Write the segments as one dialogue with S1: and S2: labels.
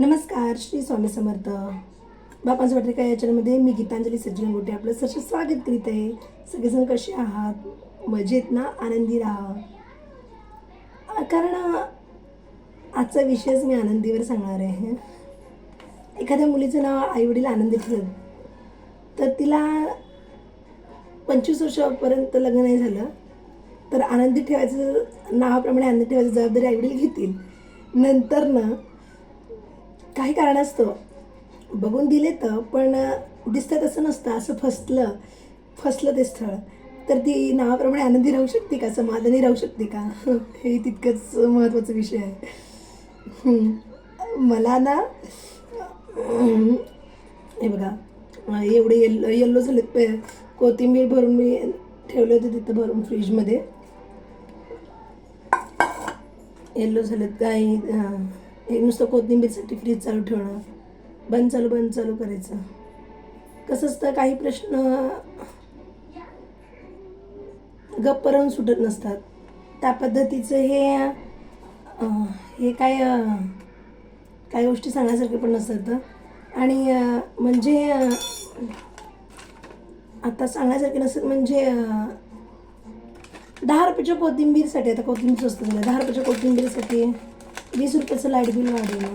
S1: नमस्कार श्री स्वामी समर्थ. बापांचं पत्रिका काय याच्यामध्ये मी गीतांजली सज्जन गोटे आपलं सरस स्वागत करीत आहे. सगळेजण कसे आहात? मजेत ना? आनंदी राहा. कारण आजचा विषयच मी आनंदीवर सांगणार आहे. एखाद्या मुलीचं नाव आईवडील आनंदी ठेवलं तर तिला पंचवीस वर्षापर्यंत लग्न नाही झालं तर आनंदी ठेवायचं नावाप्रमाणे आनंदी ठेवायची जबाबदारी आईवडील घेतील. नंतर ना काही कारणास्तव बघून दिले तर पण दिसतं तसं नसतं असं फसलं फसलं ते स्थळ. तर ती नावाप्रमाणे आनंदी राहू शकते का? समाधानी राहू शकते का? हे तितकंच महत्त्वाचा विषय आहे. मला ना हे बघा एवढे येल्लो येल्लो झालेत पे कोथिंबीर भरून मी ठेवले होते तिथं भरून फ्रीजमध्ये येल्लो झालेत काही हे नुसतं कोथिंबीरसाठी फ्रीज चालू ठेवणं बंद चालू बंद चालू करायचं. कसं असतं काही प्रश्न गप्प राहून सुटत नसतात. त्या पद्धतीचं हे हे काय काही गोष्टी सांगण्यासारखे पण नसतात. आणि म्हणजे आता सांगण्यासारखे नसत म्हणजे दहा रुपयाच्या कोथिंबीरसाठी आता कोथिंबीर स्वस्त झालं दहा रुपयाच्या कोथिंबीरसाठी वीस रुपयाचं लाइट बिल वाढवलं.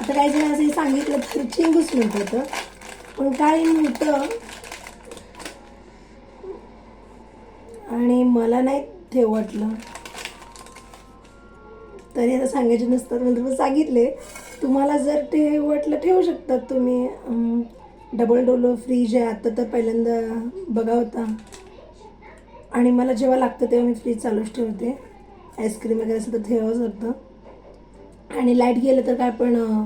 S1: आता काही जण असं सांगितलं तर चिंगूच मिळत होतं पण काय नव्हतं. आणि मला नाही ठेवटलं वाटलं. तरी आता सांगायचे नसतात नंतर मग सांगितले. तुम्हाला जर ते वाटलं ठेवू शकतात तुम्ही. डबल डोलो फ्रीज आहे. आता तर पहिल्यांदा बघा होता. आणि मला जेव्हा लागतं तेव्हा मी फ्रीज चालूच ठेवते. आईस्क्रीम वगैरे असेल तर ठेवावंच लागतं. आणि लाइट गेलं तर काय पण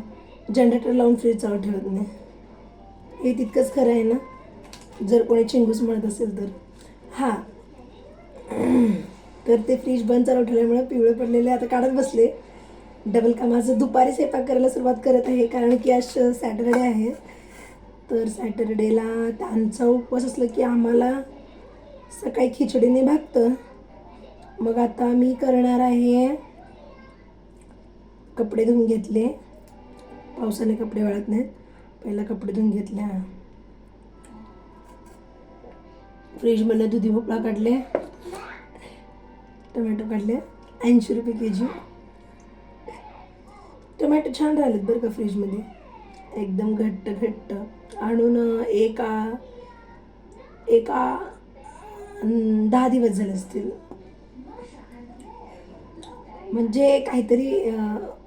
S1: जनरेटर लावून फ्रीज चालू ठेवत नाही. हे तितकंच खरं आहे ना? जर कोणी चिंगूस म्हणत असेल तर. हां. तर ते फ्रीज बंद चालू ठेवल्यामुळे पिवळे पडलेले आता काढत बसले. डबल कामाचं दुपारी स्वयंपाक करायला सुरुवात करत आहे कारण की आज सॅटरडे आहे. तर सॅटरडेला त्यांचा उपवास असलं की आम्हाला सकाळी खिचडीने भागतं. मग आता मी करणार आहे कपडे धुवून घेतले. पावसाने कपडे वाळत नाहीत. पहिला कपडे धुवून घेतल्या. फ्रीजमधलं दुधी भोपळा काढले. टोमॅटो काढले. ऐंशी रुपये के जी. टोमॅटो छान राहिलेत बरं का फ्रीजमध्ये एकदम घट्ट घट्ट. आणून एका एका दहा दिवस झाले असतील. म्हणजे काहीतरी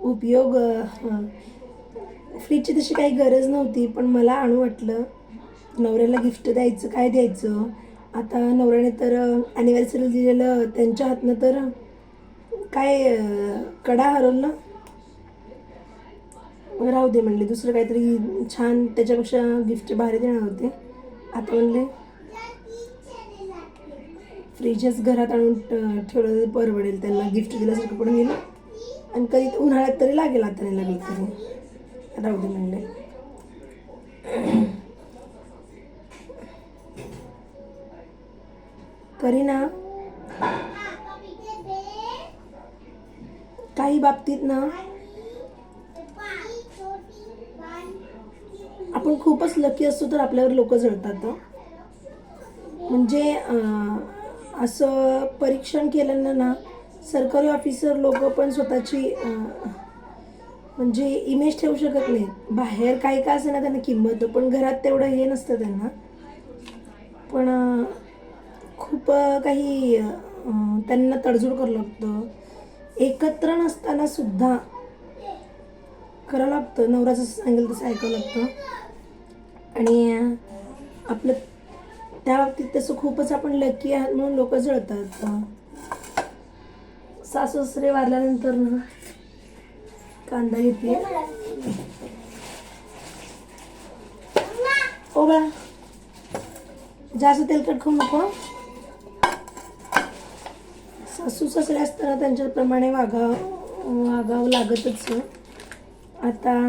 S1: उपयोग फ्रीजची तशी काही गरज नव्हती पण मला आणू वाटलं. नवऱ्याला गिफ्ट द्यायचं काय द्यायचं? आता नवऱ्याने तर ॲनिव्हर्सरी दिलेलं त्यांच्या हातनं तर काय कडा हरवलं राहू दे म्हणले दुसरं काहीतरी छान त्याच्यापेक्षा गिफ्ट भारी देणार होते. आता म्हणले फ्रीजच घरात आणून ठेवलं परवडेल. त्यांना गिफ्ट दिल्यासारखं पण गेलं. आणि कधी उन्हाळ्यात तरी लागेल आता नाही लागेल तरी राहू दे म्हणले. करीना. काही बाबतीत ना आपण खूपच लकी असतो तर आपल्यावर लोक जळतात म्हणजे असं परीक्षण केल्यानं ना सरकारी ऑफिसर लोक पण स्वतःची म्हणजे इमेज ठेवू शकत नाही बाहेर काय काय असेल ना त्यांना किंमत पण घरात तेवढं हे नसतं त्यांना. पण खूप काही त्यांना तडजोड करावं लागतं. एकत्र नसताना सुद्धा करावं लागतं. नवरा जसं सांगेल तसं ऐकावं लागतं. आणि आपलं त्या बाबतीत तसं खूपच आपण लकी आहात म्हणून लोक जळतात. सासू सासरे वारल्यानंतर ना कांदा घेतली. ओ बा जास्त तेलकट खाऊ नको. सासू सासरे असताना त्यांच्याप्रमाणे वागा वागावं लागतच. आता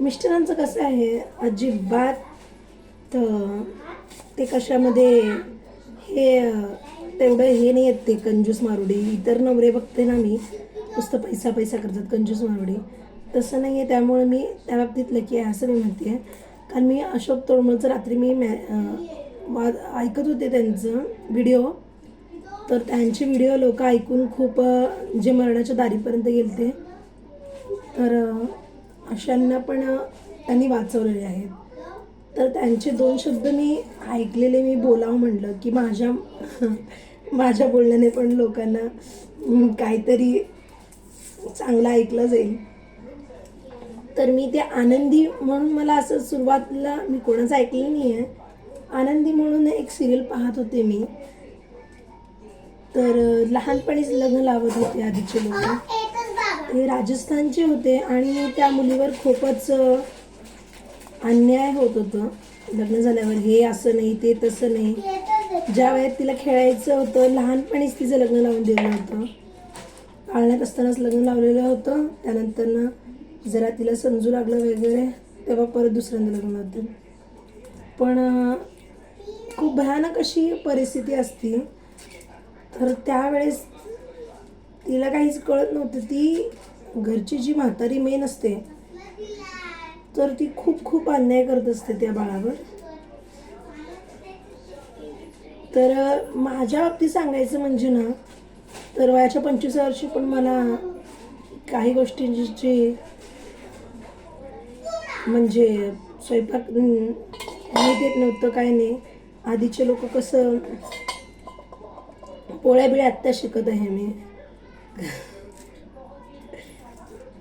S1: मिस्टरांचं कसं आहे? अजिबात तर ते कशामध्ये हे तेवढं हे नाही येत ते कंजूस मारुडी. इतर नवरे बघते ना मी नुसतं पैसा पैसा करतात कंजूस मारुडी. तसं नाही आहे त्यामुळे मी त्या बाबतीत लकी आहे असं मी म्हणते. आहे कारण मी अशोक तोडमलचं रात्री मी मॅ वा- ऐकत होते त्यांचं व्हिडिओ. तर त्यांचे व्हिडिओ लोक ऐकून खूप जे मरणाच्या दारीपर्यंत गेलते. तर अशांना पण त्यांनी वाचवलेले आहेत. तर त्यांचे दोन शब्द मी ऐकलेले मी बोलावं म्हणलं की माझ्या माझ्या बोलण्याने पण लोकांना काहीतरी चांगलं ऐकलं जाईल. तर मी ते आनंदी म्हणून मला असं सुरुवातीला मी कोणाचं ऐकलं नाही आहे आनंदी म्हणून एक सिरियल पाहत होते मी. तर लहानपणीच लग्न लावत होते आधीचे लोक. ते राजस्थानचे होते आणि त्या मुलीवर खूपच अन्याय होत होतं. लग्न झाल्यावर हे असं नाही ते तसं नाही. ज्या वेळेत तिला खेळायचं होतं लहानपणीच तिचं लग्न लावून दिलं होतं. पाळण्यात असतानाच लग्न लावलेलं होतं. त्यानंतरनं जरा तिला समजू लागलं वगैरे तेव्हा परत दुसऱ्यांदा लग्न होतं. पण खूप भयानक अशी परिस्थिती असती. तर त्यावेळेस तिला काहीच कळत नव्हतं. ती घरची जी म्हातारी मेन असते तर ती खूप खूप अन्याय करत असते त्या बाळावर. तर माझ्या बाबतीत सांगायचं म्हणजे ना तर वयाच्या पंचवीस वर्षी पण मला काही गोष्टींची म्हणजे स्वयंपाक माहीत येत नव्हतं काय नाही. आधीचे लोक कसं पोळ्या बिळ्या आत्ता शिकत आहे मी.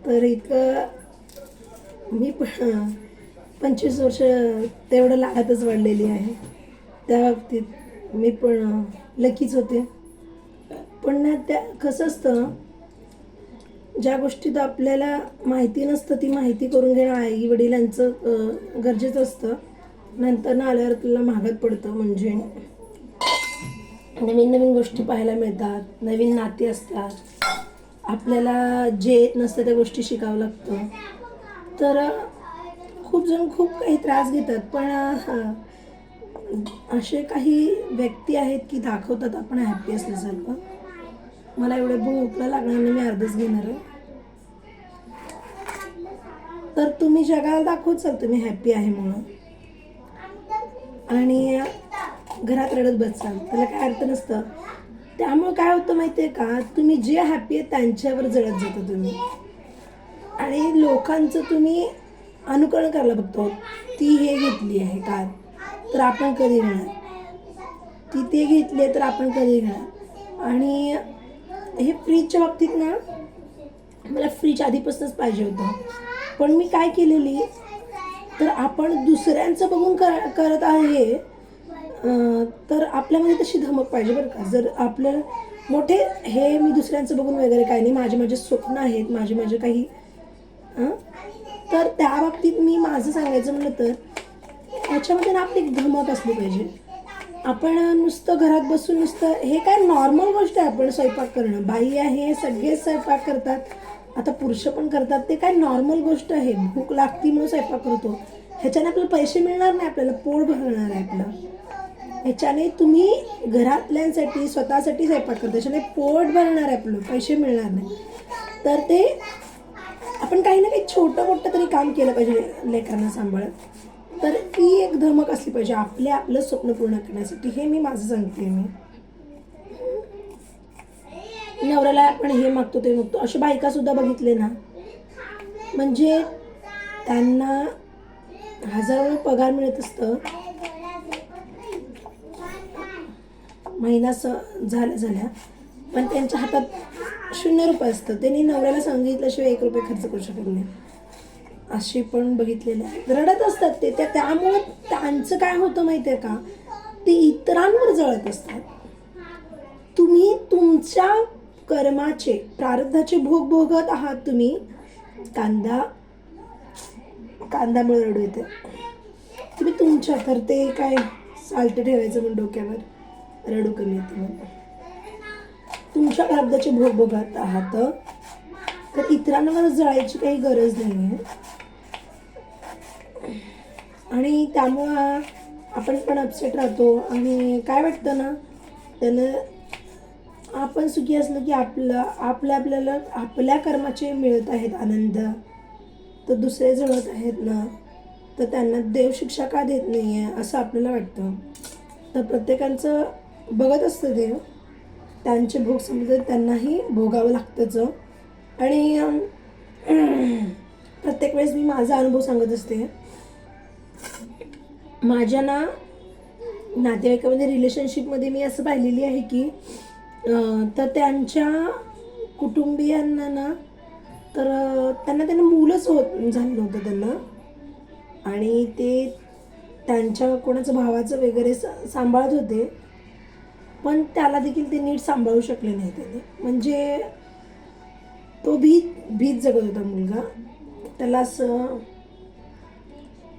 S1: तर इतकं मी पण पंचवीस वर्ष तेवढं लाडातच वाढलेली आहे. त्या बाबतीत मी पण लकीच होते. पण ना त्या कसं असतं ज्या गोष्टीत आपल्याला माहिती नसतं ती माहिती करून घेणं आई वडिलांचं गरजेचं असतं. नंतर ना आल्यावर आपल्याला महागात पडतं म्हणजे. नवीन नवीन गोष्टी पाहायला मिळतात नवीन नाती असतात. आपल्याला जे येत नसतं त्या गोष्टी शिकावं लागतं. तर खूप जण खूप काही त्रास घेतात. पण असे काही व्यक्ती आहेत की दाखवतात आपण हॅप्पी असल्यासारखं. मला एवढे भूकला लागणार नाही मी अर्धच घेणार आहे. तर तुम्ही जगाला दाखवत चाल तुम्ही हॅप्पी आहे म्हणून. आणि घरात रडत बसाल त्याला काय अर्थ नसतं. त्यामुळं काय होतं माहिती आहे का? तुम्ही जे हॅप्पी आहे त्यांच्यावर जळत जाता तुम्ही. आणि लोकांचं तुम्ही अनुकरण करायला बघतो. ती हे घेतली आहे कार तर आपण कधी घेणार? ती ते घेतली आहे तर आपण कधी घेणार? आणि हे फ्रीजच्या बाबतीत ना मला फ्रीज आधीपासूनच पाहिजे होतं. पण मी काय केलेली? तर आपण दुसऱ्यांचं बघून कर करत आहे. तर आपल्यामध्ये तशी धमक पाहिजे बरं का. जर आपलं मोठे हे मी दुसऱ्यांचं बघून वगैरे काही नाही. माझे माझे स्वप्न आहेत. माझे माझे काही तर त्या बाबतीत मी माझं सांगायचं म्हणलं तर ह्याच्यामध्ये ना आपली एक धमक असली पाहिजे. आपण नुसतं घरात बसून नुसतं हे काय नॉर्मल गोष्ट आहे आपण स्वयंपाक करणं. बाई आहे सगळेच स्वयंपाक करतात. आता पुरुष पण करतात. ते काय नॉर्मल गोष्ट आहे. भूक लागती म्हणून स्वयंपाक करतो. ह्याच्याने आपल्याला पैसे मिळणार नाही आपल्याला पोट भरणार आहे आपलं. ह्याच्याने तुम्ही घरातल्यांसाठी स्वतःसाठी स्वयंपाक करता. ह्याच्याने पोट भरणार आहे आपलं. पैसे मिळणार नाही. तर ते आपण काही ना काही छोटं मोठं तरी काम केलं पाहिजे लेकरांना सांभाळत. तर ती एक धमक असली पाहिजे आपले आपलं स्वप्न पूर्ण करण्यासाठी. हे मी माझं सांगते मी. नवऱ्याला आपण हे मागतो ते मागतो. अशा बायका सुद्धा बघितले ना. म्हणजे त्यांना हजारो पगार मिळत असतं. महिना स झाल्या झाल्या. पण त्यांच्या हातात शून्य रुपये असतं त्यांनी नवऱ्याला सांगितल्याशिवाय एक रुपये खर्च करू शकत नाही. असे पण बघितलेले रडत असतात ते. त्या त्यामुळं त्यांचं काय होतं माहिती आहे का? ते इतरांवर जळत असतात. तुम्ही तुमच्या कर्माचे प्रारब्धाचे भोग भोगत आहात तुम्ही कांदा कांद्यामुळे रडू येते. तुम्ही तुमच्या तर ते काय साल्ट ठेवायचं म्हणून डोक्यावर? रडू कमी येते म्हणून. तुमच्या प्रारब्धाचे भोग बघत आहात. तर इतरांवर जळायची काही गरज नाही आहे आणि त्यामुळं आपण पण अपसेट राहतो. आणि काय वाटतं ना त्यानं आपण सुखी असलो की आपलं आपल्या आपल्याला आपल्या कर्माचे मिळत आहेत आनंद. तर दुसरे जळत आहेत ना तर त्यांना देव शिक्षा का देत नाही आहे असं आपल्याला वाटतं. तर प्रत्येकांचं बघत असतं देव. त्यांचे भोग समजत त्यांनाही भोगावं लागतंच आणि प्रत्येक वेळेस मी माझा अनुभव सांगत असते. माझ्या ना नातेवाईकामध्ये रिलेशनशिपमध्ये मी असं पाहिलेली आहे की तर त्यांच्या कुटुंबियांना ना तर त्यांना त्यांना मुलंच होत झालं नव्हतं त्यांना. आणि ते त्यांच्या कोणाचं भावाचं वगैरे सा सांभाळत होते. पण त्याला देखील ते नीट सांभाळू शकले नाही त्याने. म्हणजे तो भीत भीत जगत होता मुलगा. त्याला असं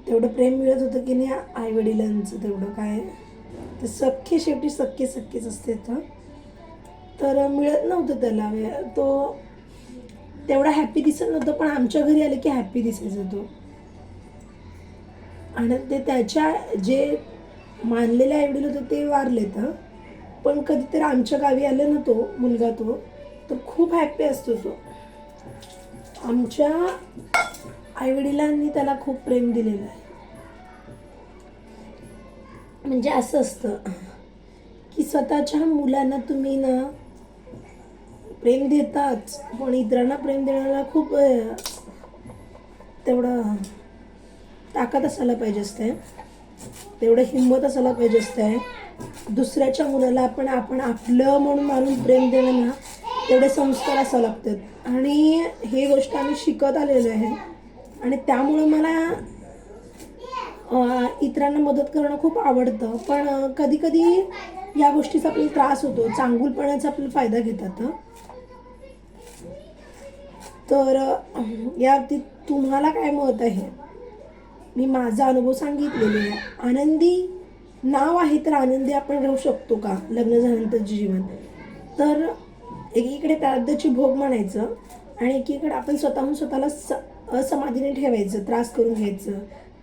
S1: तेवढं प्रेम मिळत होतं की नाही आई वडिलांचं तेवढं काय. ते सख्खे शेवटी सख्खे सख्खेच असते तर. तर मिळत नव्हतं त्याला. तो तेवढा हॅपी दिसत नव्हतं पण आमच्या घरी आलं की हॅपी दिसायचा तो. आणि ते त्याच्या जे मानलेले आईवडील होते ते वारले तर. पण कधीतरी आमच्या गावी आलं ना तो मुलगा तो तर खूप हॅप्पी असतो तो. आमच्या आईवडिलांनी त्याला खूप प्रेम दिलेलं आहे. म्हणजे असं असतं की स्वतःच्या मुलांना तुम्ही ना प्रेम देताच पण इतरांना प्रेम देण्याला खूप तेवढं ताकद असायला पाहिजे असते. तेवढं हिंमत असायला पाहिजे असते दुसऱ्याच्या मुलाला आपण आपण आपलं म्हणून मानून प्रेम देणं ना तेवढे संस्कार असावं लागतात. आणि हे गोष्ट आम्ही शिकत आलेलो आहे. आणि त्यामुळं मला इतरांना मदत करणं खूप आवडतं. पण कधी कधी या गोष्टीचा आपल्याला त्रास होतो. चांगुलपणाचा आपल्याला फायदा घेतात. तर या बाबतीत तुम्हाला काय मत आहे? मी माझा अनुभव सांगितलेला आहे. आनंदी नाव आहे तर आनंदी आपण राहू शकतो का? लग्न झाल्यानंतरचे जीवन. तर एकीकडे प्रारब्धाची भोग म्हणायचं आणि एकीकडे आपण स्वतःहून स्वतःला स असमाधीने ठेवायचं त्रास करून घ्यायचं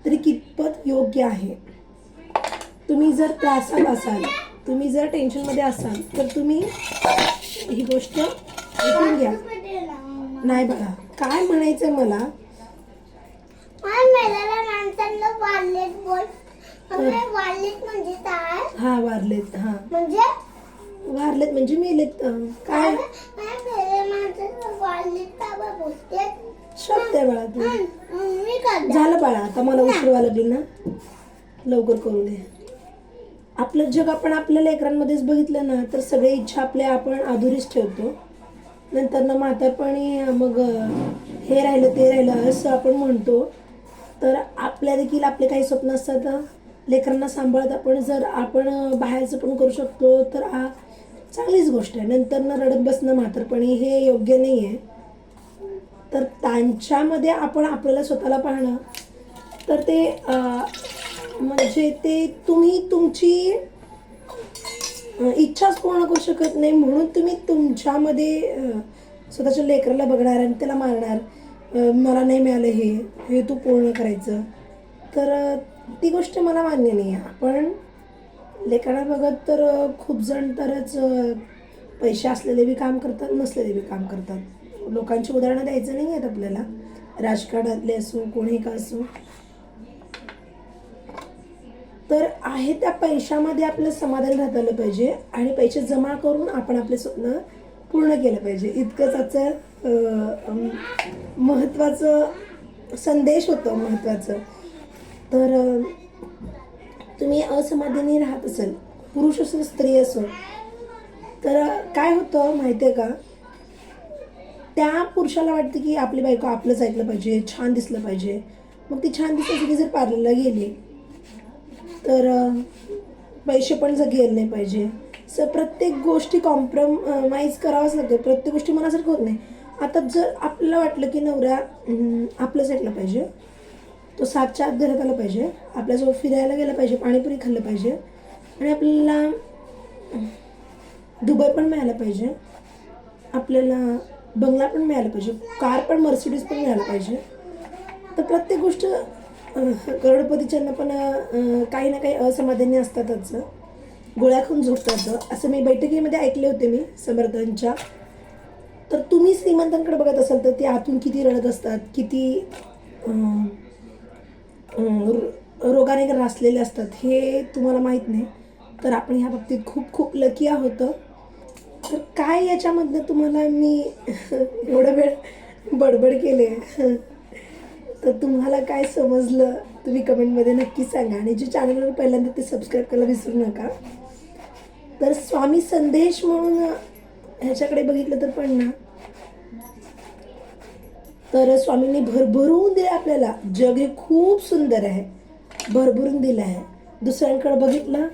S1: तरी कितपत योग्य आहे? तुम्ही जर त्रासात असाल तुम्ही जर टेन्शनमध्ये असाल तर तुम्ही ही गोष्ट ऐकून घ्या. नाही बघा. काय म्हणायचं मला
S2: माणसांना वारलेत बोल. मम्मी वारलेत म्हणजे काय?
S1: हा वारलेत हा.
S2: म्हणजे?
S1: वारलेत म्हणजे मेलेत अं, काय? आहे बाळा तू. झालं बाळा आता मला उशीर व्हायला लागेल ना. लवकर करू दे. आपलं जग आपण आपल्या लेकरांमध्येच बघितलं ना तर सगळी इच्छा आपल्या आपण अधुरीच ठेवतो. नंतर ना म्हातारपणी मग अं, हे राहिलं ते राहिलं असं आपण म्हणतो. तर आपल्या देखील आपले काही स्वप्न असतात लेकरांना सांभाळत आपण जर आपण बाहेरचं पण करू शकतो तर हा चांगलीच गोष्ट आहे. नंतर न रडत बसणं म्हातारपणी हे योग्य नाही आहे तर त्यांच्यामध्ये आपण आपल्याला स्वतःला पाहणं तर ते म्हणजे ते तुम्ही तुमची इच्छाच पूर्ण करू शकत नाही म्हणून तुम्ही तुमच्यामध्ये स्वतःच्या लेकराला बघणार आणि त्याला मारणार. मला नाही मिळालं हे हे तू पूर्ण करायचं. तर ती गोष्ट मला मान्य नाही आहे. आपण लेकराला बघत तर खूप जण तरच पैसे असलेले बी काम करतात नसलेले बी काम करतात. लोकांची उदाहरणं द्यायचं नाही आहेत आपल्याला. राजकारणातले असो कोणी का असो. तर आहे त्या पैशामध्ये आपलं समाधान राहत आलं पाहिजे आणि पैसे जमा करून आपण आपले स्वप्न पूर्ण केलं पाहिजे. इतकंच आजचं महत्त्वाचं संदेश होतं महत्त्वाचं तर तुम्ही असमाधानी राहत असाल पुरुष असो स्त्री असो तर काय होतं माहिती आहे का? त्या पुरुषाला वाटतं की आपली बायको आपलंच ऐकलं पाहिजे छान दिसलं पाहिजे. मग ती छान दिसायची जर पार्लरला गेली तर पैसे पण जर गेले नाही पाहिजे. सर प्रत्येक गोष्टी कॉम्प्रोमाइज करावंच लागतं. प्रत्येक गोष्टी मनासारखं होत नाही. आता जर आपल्याला वाटलं की नवरा आपलं आपलंच पाहिजे तो सातच्या आत घरात आला पाहिजे आपल्यासोबत फिरायला गेलं पाहिजे पाणीपुरी खाल्लं पाहिजे आणि आपल्याला दुबई पण मिळालं पाहिजे आपल्याला बंगला पण मिळाला पाहिजे कार पण मर्सिडीज पण मिळालं पाहिजे तर प्रत्येक गोष्ट करोडपतीच्यांना पण काही ना काही असमाधानी असतातच. गोळ्या खाऊन झोपतात. असं मी बैठकीमध्ये ऐकले होते मी समर्थांच्या. तर तुम्ही श्रीमंतांकडे बघत असाल तर ते आतून किती रडत असतात किती रोगाने ग्रासलेले असतात हे तुम्हाला माहीत नाही. तर आपण ह्या बाबतीत खूप खूप लकी आहोत. तर काय याच्यामधनं तुम्हाला मी एवढा वेळ बडबड केले? तर तुम्हाला काय समजलं तुम्ही कमेंटमध्ये नक्की सांगा. आणि जे चॅनलवर पहिल्यांदा ते सबस्क्राईब करायला विसरू नका. तर स्वामी संदेश म्हणून ह्याच्याकडे बघितलं तर पण ना. तर स्वामींनी भरभरून दिले आपल्याला. जग हे खूप सुंदर आहे. भरभरून दिलं आहे दुसऱ्यांकडे बघितलं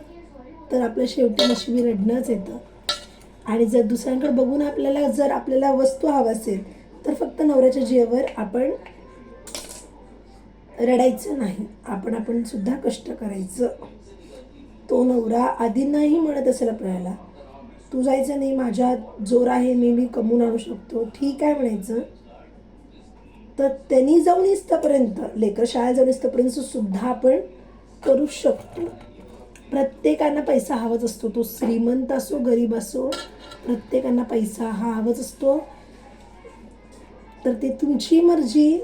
S1: तर आपल्या शेवटी नशिबी रडणंच येतं. आणि जर दुसऱ्यांकडे बघून आपल्याला जर आपल्याला वस्तू हवा असेल तर फक्त नवऱ्याच्या जीवावर आपण रडायचं नाही. आपण आपण सुद्धा कष्ट करायचं. तो नवरा आधी नाही म्हणत असेल आपल्याला. तू जायचं नाही माझ्या जोर आहे मी मी कमवून आणू शकतो. ठीक आहे म्हणायचं. तर त्यांनी जाऊन इथपर्यंत लेकर शाळेत जाऊन इथपर्यंत सुद्धा आपण करू शकतो. प्रत्येकांना पैसा हवाच असतो. तो श्रीमंत असो गरीब असो प्रत्येकांना पैसा हा हवाच असतो. तर ते तुमची मर्जी.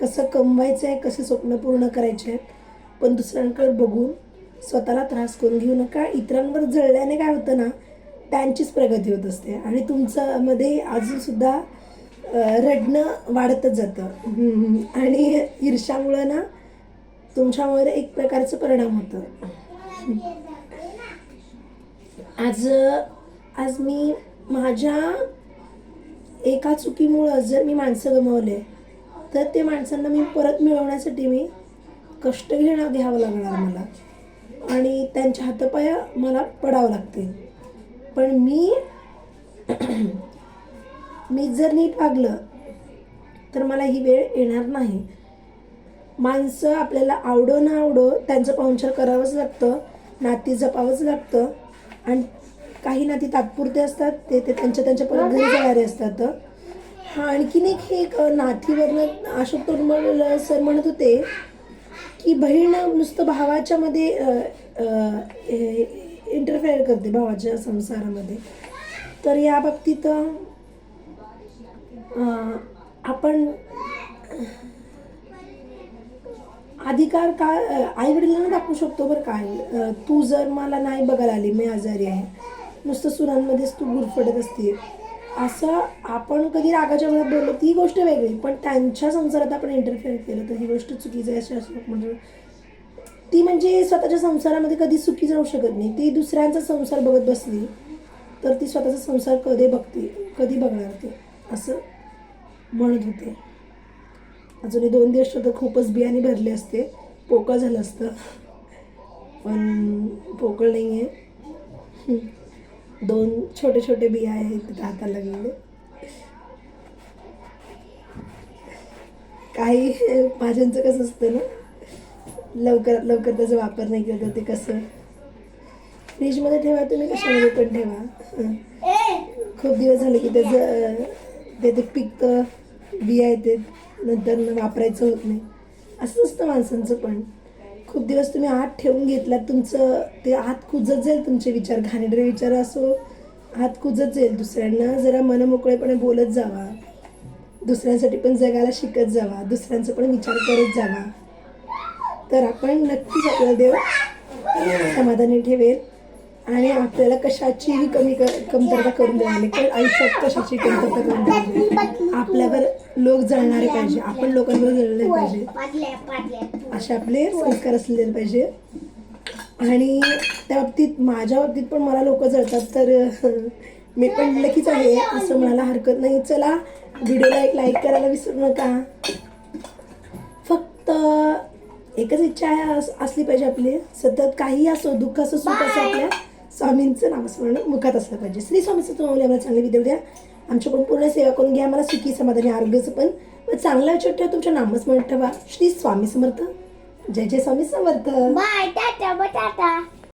S1: कसं कमवायचं आहे कसे स्वप्न पूर्ण करायचे आहेत पण दुसऱ्यांकडे बघून स्वतःला त्रास करून घेऊ नका. इतरांवर जळल्याने काय होतं ना त्यांचीच प्रगती होत असते. आणि तुमचं मध्ये अजूनसुद्धा रडणं वाढतच जातं. आणि ईर्षामुळं ना तुमच्यावर एक प्रकारचं परिणाम होतं. आज आज मी माझ्या एका चुकीमुळं जर मी माणसं गमावले तर ते माणसांना मी परत मिळवण्यासाठी मी कष्ट घेणं घ्यावं लागणार मला. आणि त्यांच्या हातपाया मला पडावं लागतील. पण मी मी जर नीट वागलं तर मला ही वेळ येणार नाही. माणसं आपल्याला आवडो ना आवडो त्यांचं पाहुणचार करावंच लागतं नाती जपावंच लागतं आणि काही नाती तात्पुरते असतात ते ते त्यांच्या त्यांच्या परत घरी जाणारे असतात. हा आणखीन एक हे एक नाथीवरनं अशोक तोरमल सर म्हणत होते की बहीण नुसतं भावाच्यामध्ये इंटरफेअर करते भावाच्या संसारामध्ये. तर या बाबतीत आपण अधिकार का आई वडिलांना दाखवू शकतो बरं काय तू जर मला नाही बघायला आली मी आजारी आहे. नुसतं सुरांमध्येच तू गुरफडत असते. असं आपण कधी रागाच्या मनात बोललो ती गोष्ट वेगळी. पण त्यांच्या संसारात आपण इंटरफेअर केलं तर ही गोष्ट चुकीची आहे अशी असं म्हणजे ती म्हणजे स्वतःच्या संसारामध्ये कधी सुखी जाऊ शकत नाही. ती दुसऱ्यांचा संसार बघत बसली तर ती स्वतःचा संसार कधी बघते कधी बघणार ते? असं म्हणत होते. अजूनही दोन दिवस तर खूपच बियाणे भरले असते. पोकळ झालं असतं. पण पोकळ नाही आहे दोन छोटे छोटे बिया आहेत तिथं हाताला गेले काही भाज्यांचं कसं असतं ना? लवकर लवकर त्याचा वापर नाही केला तर ते कसं. फ्रीजमध्ये ठेवा तुम्ही कशामध्ये पण ठेवा. खूप दिवस झाले की त्याचं ते ते पिकतं बिया येते नंतर वापरायचं होत नाही. असं असतं माणसांचं पण. खूप दिवस तुम्ही आत ठेवून घेतलात तुमचं ते आत कुजत जाईल तुमचे विचार. घाणेरडे विचार असो आत कुजत जाईल. दुसऱ्यांना जरा मनमोकळेपणे बोलत जावा. दुसऱ्यांसाठी पण जगायला शिकत जावा. दुसऱ्यांचा पण विचार करत जावा. तर आपण नक्कीच आपला देव समाधानी ठेवेल आणि आपल्याला कशाचीही कमी कमतरता करून देणार कारण आयुष्यात कशाची कमतरता करून आपल्यावर लोक जळणारे पाहिजे. आपण लोकांवर जळले पाहिजे. असे आपले संस्कार असलेले पाहिजे. आणि त्या बाबतीत माझ्या बाबतीत पण मला लोक जळतात तर मी पण लकीच आहे. असं म्हणायला हरकत नाही. चला व्हिडिओला एक लाईक करायला विसरू नका. फक्त एकच इच्छा आहे असली पाहिजे आपली. सतत काही असो दुःख असो सुख असो आपल्या स्वामींचं नामस्मरण मुखात असलं पाहिजे. श्री स्वामीचं तुम्हाला आम्हाला चांगले विद्या द्या आमच्याकडून पूर्ण सेवा करून घ्या. मला सुखी समाधानी आरोग्याचं पण. व चांगलं लक्षात ठेवा तुमच्या नामस्मरण ठेवा. श्री स्वामी समर्थ. जय जय स्वामी समर्थ.
S2: Bye tata